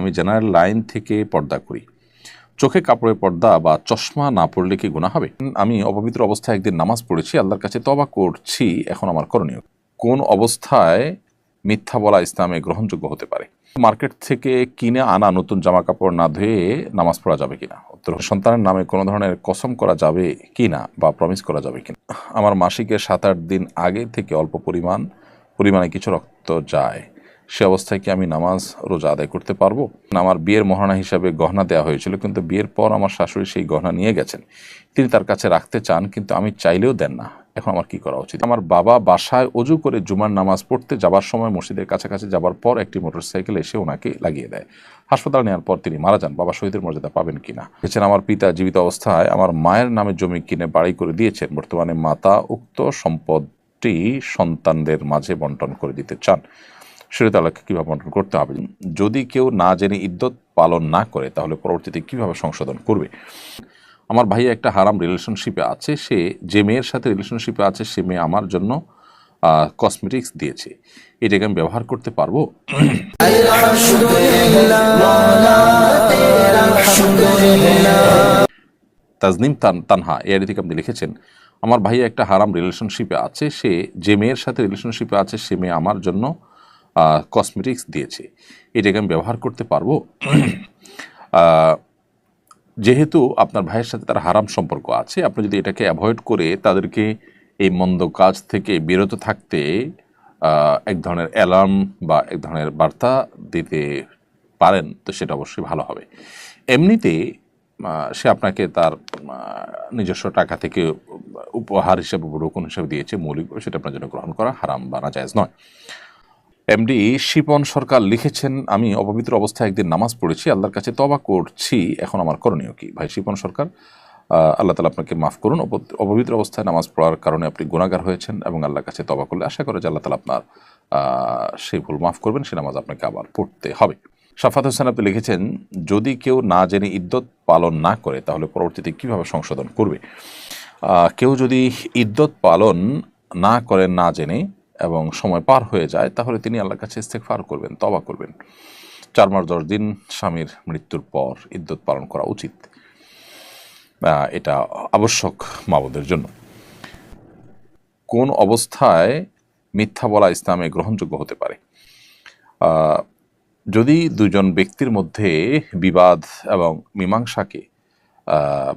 আমি general line থেকে পর্দা করি। চোখে কাপড়ের পর্দা বা চশমা না পড়লে কি গুণা হবে? আমি অপবিত্র অবস্থায় একদিন নামাজ পড়েছি, আল্লাহর কাছে তবা করছি, এখন আমার করণীয় কোন অবস্থায় মিথ্যা বলা ইসলামে গ্রহণযোগ্য হতে পারে? মার্কেট থেকে কিনে আনা নতুন জামা কাপড় না ধুয়ে নামাজ পড়া যাবে কিনা? উত্তর, সন্তানের নামে কোনো ধরনের কসম করা যাবে কিনা বা প্রমিস করা যাবে কিনা? আমার মাসিকের সাত আট দিন আগে থেকে অল্প পরিমাণ, পরিমাণে কিছু রক্ত যায়। সে অবস্থায় কি আমি নামাজ রোজা আদায় করতে পারব? আমার বিয়ের মহানা হিসাবে গহনা দেওয়া হয়েছিল, কিন্তু বিয়ের পর আমার শাশুড়ি সেই গহনা নিয়ে গেছেন। তিনি তার কাছে রাখতে চান, কিন্তু আমি চাইলেও দেন না। এখন আমার কি করা উচিত? আমার বাবা বাসায় অজু করে জুমার নামাজ পড়তে যাবার সময় মসজিদের কাছাকাছি যাবার পর একটি মোটরসাইকেল এসে ওনাকে লাগিয়ে দেয়। হাসপাতাল নেওয়ার পর তিনি মারা যান, বাবা শহীদের মর্যাদা পাবেন কিনা এছাড়া আমার পিতা জীবিত অবস্থায় আমার মায়ের নামে জমি কিনে বাড়ি করে দিয়েছেন, বর্তমানে মাতা উক্ত সম্পদটি সন্তানদের মাঝে বন্টন করে দিতে চান। সেটা তালাকে কীভাবে বন্টন করতে হবে? যদি কেউ না জেনে ইদ্যত পালন না করে, তাহলে পরবর্তীতে কীভাবে সংশোধন করবে? আমার ভাইয়া একটা হারাম রিলেশনশিপে আছে, সে যে মেয়ের সাথে রিলেশনশিপে আছে, সে মেয়ে আমার জন্য কসমেটিক্স দিয়েছে। এটাকে আমি ব্যবহার করতে পারব? তাজনিম তান, তানহা এআরি থেকে আপনি লিখেছেন, আমার ভাইয়া একটা হারাম রিলেশনশিপে আছে, সে যে মেয়ের সাথে রিলেশনশিপে আছে, সে মেয়ে আমার জন্য কসমেটিক্স দিয়েছে। এটাকে আমি ব্যবহার করতে পারব। যেহেতু আপনার ভাইয়ের সাথে তার হারাম সম্পর্ক আছে, আপনি যদি এটাকে অ্যাভয়েড করে তাদেরকে এই মন্দ কাজ থেকে বিরত থাকতে এক ধরনের অ্যালার্ম বা এক ধরনের বার্তা দিতে পারেন, তো সেটা অবশ্যই ভালো হবে। এমনিতে সে আপনাকে তার নিজস্ব টাকা থেকে উপহার হিসেবে, রোকন হিসেবে দিয়েছে, মৌলিক সেটা আপনার জন্য গ্রহণ করা হারাম বা নাজায়জ নয়। এমডি শিপন সরকার লিখেছেন, আমি অপবিত্র অবস্থায় একদিন নামাজ পড়েছি, আল্লাহর কাছে তবা করছি। এখন আমার করণীয় কি? ভাই শিপন সরকার আল্লাহ তালা আপনাকে মাফ করুন। অপ- অপবিত্র অবস্থায় নামাজ পড়ার কারণে আপনি গুণাগার হয়েছেন এবং আল্লাহর কাছে তবা করলে আশা করে যে আল্লাহ তালা আপনার সেই ভুল মাফ করবেন, সে নামাজ আপনাকে আবার পড়তে হবে। সাফাত হোসেন আপনি লিখেছেন, যদি কেউ না জেনে ইদ্যত পালন না করে, তাহলে পরবর্তীতে কীভাবে সংশোধন করবে? কেউ যদি ইদ্যত পালন না করেন না জেনে এবং সময় পার হয়ে যায়, তাহলে তিনি আল্লাহর কাছে ইস্তেকফার করবেন তবা করবেন। চার মাস দশ দিন স্বামীর মৃত্যুর পর ইদ্যত পালন করা উচিত। এটা আবশ্যক মাবদের জন্য। কোন অবস্থায় মিথ্যা বলা ইসলামে গ্রহণযোগ্য হতে পারে? যদি দুজন ব্যক্তির মধ্যে বিবাদ এবং মীমাংসাকে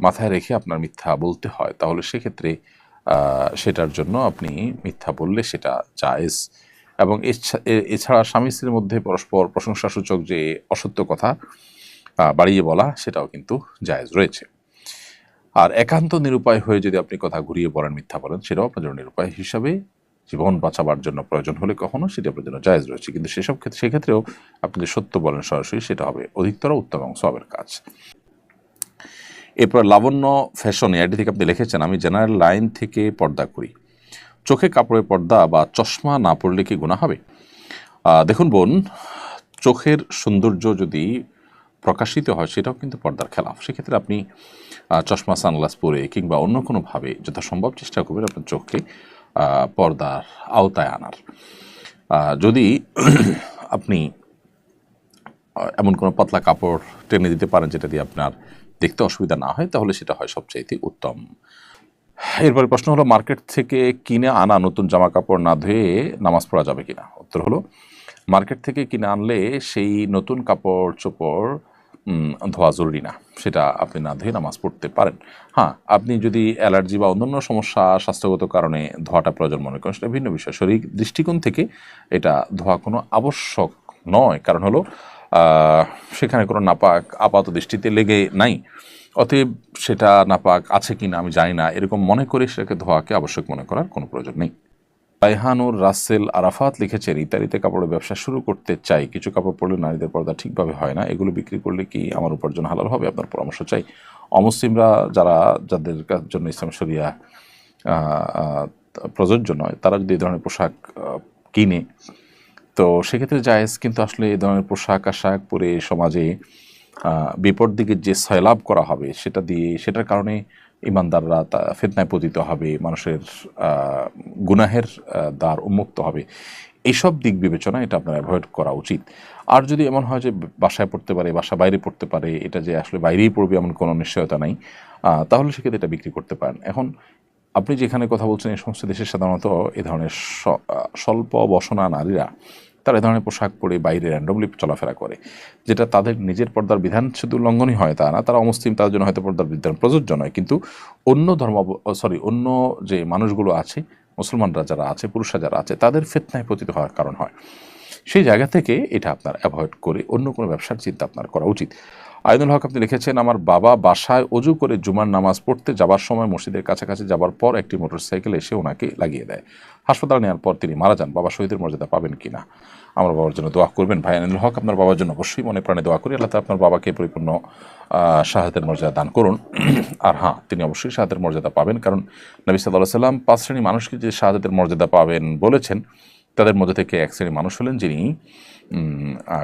মাথায় রেখে আপনার মিথ্যা বলতে হয়, তাহলে সেক্ষেত্রে সেটার জন্য আপনি মিথ্যা বললে সেটা জায়েজ। এবং এছাড়া স্বামী স্ত্রীর মধ্যে পরস্পর প্রশংসাসূচক যে অসত্য কথা বাড়িয়ে বলা, সেটাও কিন্তু জায়েজ রয়েছে। আর একান্ত নিরুপায় হয়ে যদি আপনি কথা ঘুরিয়ে বলেন, মিথ্যা বলেন, সেটাও আপনার জন্য নিরুপায় হিসাবে জীবন বাঁচাবার জন্য প্রয়োজন হলে কখনো সেটা আপনার জন্য জায়েজ রয়েছে। কিন্তু সেসব ক্ষেত্রে, সেক্ষেত্রেও আপনি যদি সত্য বলেন সরাসরি, সেটা হবে অধিকতর উত্তম এবং সবের কাজ। এরপর লাবণ্য ফ্যাশন এআইডি থেকে আপনি লিখেছেন, আমি জেনারেল লাইন থেকে পর্দা করি। চোখে কাপড়ের পর্দা বা চশমা না পড়লে কি গুণা হবে? দেখুন বোন, চোখের সৌন্দর্য যদি প্রকাশিত হয়, সেটাও কিন্তু পর্দার খেলাফ। সেক্ষেত্রে আপনি চশমা, সানগ্লাস পরে কিংবা অন্য কোনোভাবে যথাসম্ভব চেষ্টা করবেন আপনার চোখকে পর্দার আওতায় আনার। যদি আপনি এমন কোনো পাতলা কাপড় টেনে দিতে পারেন, যেটা দিয়ে আপনার দেখতে অসুবিধা না হয়, তাহলে সেটা হয় সবচাইতে উত্তম। এরপরে প্রশ্ন হলো, মার্কেট থেকে কিনে আনা নতুন জামা কাপড় না ধুয়ে নামাজ পড়া যাবে কিনা? উত্তর হলো, মার্কেট থেকে কিনে আনলে সেই নতুন কাপড় চোপড় ধোয়া জরুরি না। সেটা আপনি না ধুয়ে নামাজ পড়তে পারেন। হ্যাঁ আপনি যদি অ্যালার্জি বা অন্যান্য সমস্যা স্বাস্থ্যগত কারণে ধোয়াটা প্রয়োজন মনে করেন, সেটা ভিন্ন বিষয়। শরীর দৃষ্টিকোণ থেকে এটা ধোয়া কোনো আবশ্যক নয়। কারণ হলো সেখানে কোনো নাপাক আপাত দৃষ্টিতে লেগে নাই। অতএব সেটা নাপাক আছে কি না আমি জানি না। এরকম মনে করে সেটাকে ধোয়াকে আবশ্যক মনে করার কোনো প্রয়োজন নেই। রায়হানুর রাসেল আরাফাত লিখেছেন ইত্যাদিতে কাপড়ের ব্যবসা শুরু করতে চাই। কিছু কাপড় পরলে নারীদের পর্দা ঠিকভাবে হয় না। এগুলো বিক্রি করলে কি আমার উপার্জন হালাল হবে? আপনার পরামর্শ চাই। অমুসলিমরা যারা যাদের জন্য ইসলাম আহ, প্রযোজ্য নয় তারা যদি এই ধরনের পোশাক কিনে তো সেক্ষেত্রে জায়েজ কিন্তু আসলে এই ধরনের পোশাক আশাক পরে সমাজে বিপদ দিকে যে সয়লাভ করা হবে সেটা দিয়ে, সেটার কারণে ইমানদাররা তা ফেতনায় পতিত হবে, মানুষের গুনাহের দ্বার উন্মুক্ত হবে। এইসব দিক বিবেচনা এটা আপনার অ্যাভয়েড করা উচিত। আর যদি এমন হয় যে বাসায় পড়তে পারে, বাসা বাইরে পড়তে পারে, এটা যে আসলে বাইরেই পড়বে এমন কোনো নিশ্চয়তা নাই তাহলে সেক্ষেত্রে এটা বিক্রি করতে পারেন। এখন আপনি যেখানে কথা বলছেন, এই সমস্ত দেশে সাধারণত এ ধরনের স্বল্প বসনা নারীরা তারা এ ধরনের পোশাক পরে বাইরে র্যান্ডমলি চলাফেরা করে, যেটা তাদের নিজের পর্দার বিধান শুধু লঙ্ঘনই হয় তা না, তারা অমুসলিম, তার জন্য হয়তো পর্দার বিধান প্রযোজ্য নয়, কিন্তু অন্য ধর্ম সরি অন্য যে মানুষগুলো আছে, মুসলমানরা যারা আছে, পুরুষরা যারা আছে, তাদের ফেতনায় পতিত হওয়ার কারণ হয়। সেই জায়গা থেকে এটা আপনার অ্যাভয়েড করে অন্য কোনো ব্যবসার চিন্তা আপনার করা উচিত। আইনুল হক আপনি লিখেছেন, আমার বাবা বাসায় অজু করে জুমার নামাজ পড়তে যাবার সময় মসজিদের কাছাকাছি যাবার পর একটি মোটরসাইকেল এসে ওনাকে লাগিয়ে দেয়। হাসপাতাল নেওয়ার পর তিনি মারা যান। বাবা শহীদের মর্যাদা পাবেন কিনা? আমার বাবার জন্য দোয়া করবেন। ভাই আইনুল হক, আপনার বাবার জন্য অবশ্যই মনে প্রাণে দোয়া করি। আল্লাহ আপনার বাবাকে পরিপূর্ণ শাহাদের মর্যাদা দান করুন। আর হ্যাঁ তিনি অবশ্যই শাহাদের মর্যাদা পাবেন। কারণ নবী সাল্লাহ সাল্লাম পাঁচ শ্রেণি মানুষকে যে শাহাদের মর্যাদা পাবেন বলেছেন, তাদের মধ্যে থেকে এক শ্রেণি মানুষ হলেন যিনি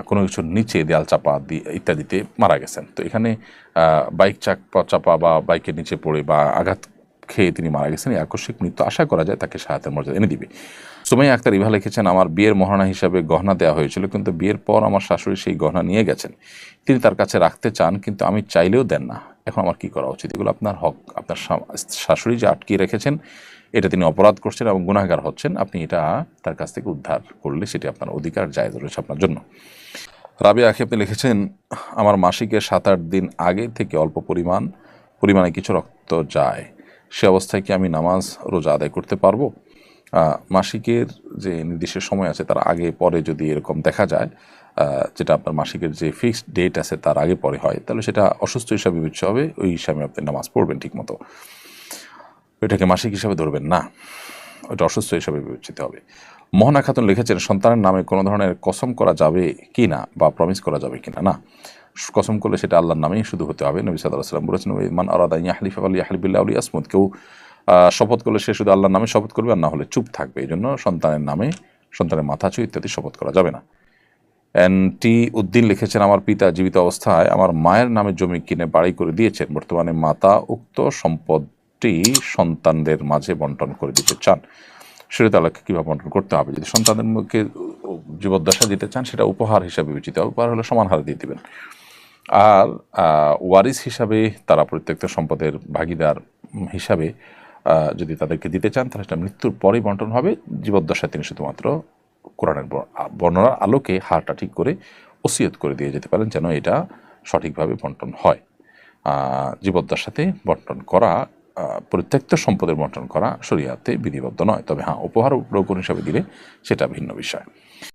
কোনো কিছুর নিচে দেয়াল চাপা দিয়ে ইত্যাদিতে মারা গেছেন। তো এখানে বাইক চাক, চাপা বা বাইকের নিচে পড়ে বা আঘাত খেয়ে তিনি মারা গেছেন, এই আকস্মিক মৃত্যু আশা করা যায় তাকে সাহায্যের মর্যাদা এনে দিবে। সুমাই আক্তার ইভা লিখেছেন, আমার বিয়ের মহারণা হিসাবে গহনা দেওয়া হয়েছিল, কিন্তু বিয়ের পর আমার শাশুড়ি সেই গহনা নিয়ে গেছেন। তিনি তার কাছে রাখতে চান, কিন্তু আমি চাইলেও দেন না। এখন আমার কি করা উচিত? এগুলো আপনার হক। আপনার শাশুড়ি যে আটকিয়ে রেখেছেন, এটা তিনি অপরাধ করছেন এবং গুনাহগার হচ্ছেন। আপনি এটা তার কাছ থেকে উদ্ধার করলে সেটি আপনার অধিকার জায়জ রয়েছে আপনার জন্য। রাবিয়া আখি আপনি লিখেছেন, আমার মাসিকের সাত আট দিন আগে থেকে অল্প পরিমাণ, পরিমাণে কিছু রক্ত যায়। সে অবস্থায় কি আমি নামাজ রোজা আদায় করতে পারব? মাসিকের যে নির্দিষ্ট সময় আছে, তার আগে পরে যদি এরকম দেখা যায় যেটা আপনার মাসিকের যে ফিক্সড ডেট আছে, তার আগে পরে হয়, তাহলে সেটা অসুস্থ হিসাবে বিবেচ্য হবে, ওই হিসাবে আপনি নামাজ পড়বেন ঠিকমতো। এটাকে মাসিক হিসাবে ধরবেন না ওটা অসুস্থ হিসাবে বিবেচিত হবে। মোহনা খাতুন লিখেছেন, সন্তানের নামে কোনো ধরনের কসম করা যাবে কি না বা প্রমিস করা যাবে কি না? না, কসম করলে সেটা আল্লাহর নামেই শুধু হতে হবে। নবী সাল্লাহ সাল্লাম বলেছেন মান আরাদা ইয়াহলিফ আলী আহলিবিল্লাহ আলী আসমুদ কেউ শপথ করলে সে শুধু আল্লাহর নামে শপথ করবে আর না হলে চুপ থাকবে। এই জন্য সন্তানের নামে, সন্তানের মাথা চু ইত্যাদি শপথ করা যাবে না। এন টি উদ্দিন লিখেছেন, আমার পিতা জীবিত অবস্থায় আমার মায়ের নামে জমি কিনে বাড়ি করে দিয়েছেন। বর্তমানে মাতা উক্ত সম্পদটি সন্তানদের মাঝে বন্টন করে দিতে চান। সেটা তালাকে কীভাবে বন্টন করতে হবে? যদি সন্তানদের মুখে জীবদ্দশা দিতে চান, সেটা উপহার হিসাবে বিবেচিত। হবে উপহার হলে সমান হারে দিয়ে দেবেন। আর ওয়ারিস হিসাবে তারা প্রত্যেকটা সম্পদের ভাগিদার হিসাবে যদি তাদেরকে দিতে চান, তাহলে সেটা মৃত্যুর পরেই বন্টন হবে। জীবদ্দশায় তিনি শুধুমাত্র কোরআনের বর্ণনার আলোকে হারটা ঠিক করে ওসিয়ত করে দিয়ে যেতে পারেন যেন এটা সঠিকভাবে বন্টন হয়। জীবদ্দশাতে বন্টন করা পরিত্যক্ত সম্পদের বন্টন করা শরিয়াতে বিধিবদ্ধ নয়। তবে হ্যাঁ উপহার উপলক্ষণ হিসাবে দিলে সেটা ভিন্ন বিষয়।